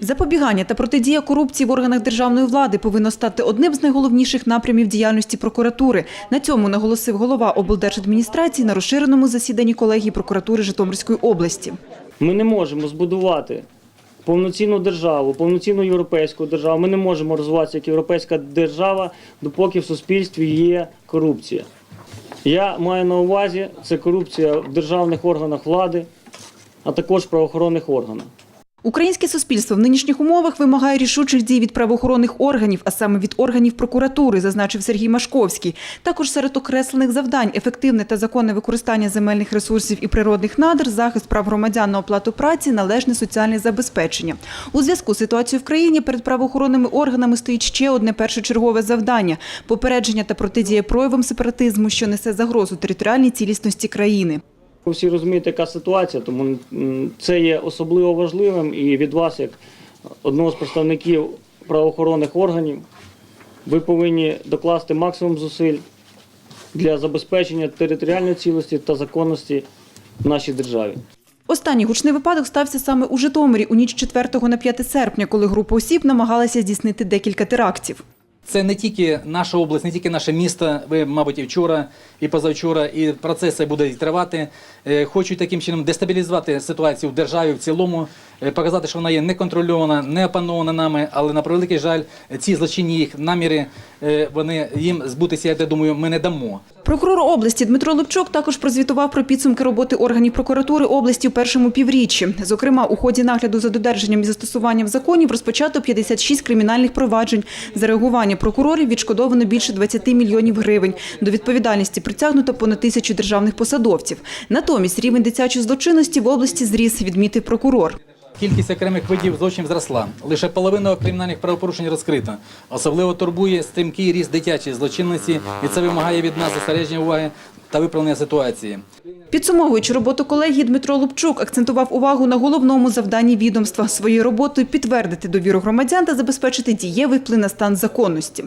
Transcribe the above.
Запобігання та протидія корупції в органах державної влади повинно стати одним з найголовніших напрямів діяльності прокуратури. На цьому наголосив голова облдержадміністрації на розширеному засіданні колегії прокуратури Житомирської області. Ми не можемо збудувати повноцінну державу, повноцінну європейську державу. Ми не можемо розвиватися як європейська держава, допоки в суспільстві є корупція. Я маю на увазі це корупція в державних органах влади, а також правоохоронних органах. Українське суспільство в нинішніх умовах вимагає рішучих дій від правоохоронних органів, а саме від органів прокуратури, зазначив Сергій Машковський. Також серед окреслених завдань ефективне та законне використання земельних ресурсів і природних надр, захист прав громадян на оплату праці, належне соціальне забезпечення. У зв'язку з ситуацією в країні перед правоохоронними органами стоїть ще одне першочергове завдання попередження та протидія проявам сепаратизму, що несе загрозу територіальній цілісності країни. Ви всі розумієте, яка ситуація, тому це є особливо важливим і від вас, як одного з представників правоохоронних органів, ви повинні докласти максимум зусиль для забезпечення територіальної цілості та законності в нашій державі. Останній гучний випадок стався саме у Житомирі у ніч 4 на 5 серпня, коли група осіб намагалася здійснити декілька терактів. Це не тільки наша область, не тільки наше місто. Ви, мабуть, і вчора, і позавчора, і процес будуть тривати. Е, Хочуть таким чином дестабілізувати ситуацію в державі в цілому, показати, що вона є неконтрольована, не опанована нами. Але на превеликий жаль, ці злочинні їх наміри, е, вони їм збутися, я думаю, ми не дамо. Прокурор області Дмитро Липчук також прозвітував про підсумки роботи органів прокуратури області у першому півріччі. Зокрема, у ході нагляду за додержанням і застосуванням законів розпочато 56 кримінальних проваджень. За реагування прокурорів відшкодовано більше 20 мільйонів гривень. До відповідальності притягнуто понад тисячу державних посадовців. Натомість рівень дитячої злочинності в області зріс, відмітив прокурор. Кількість окремих видів злочинів зросла. Лише половина кримінальних правопорушень розкрита. Особливо турбує стрімкий ріст дитячої злочинності, і це вимагає від нас зосередження уваги та виправлення ситуації. Підсумовуючи роботу колегії, Дмитро Лупчук акцентував увагу на головному завданні відомства своєю роботою підтвердити довіру громадян та забезпечити дієвий вплив на стан законності.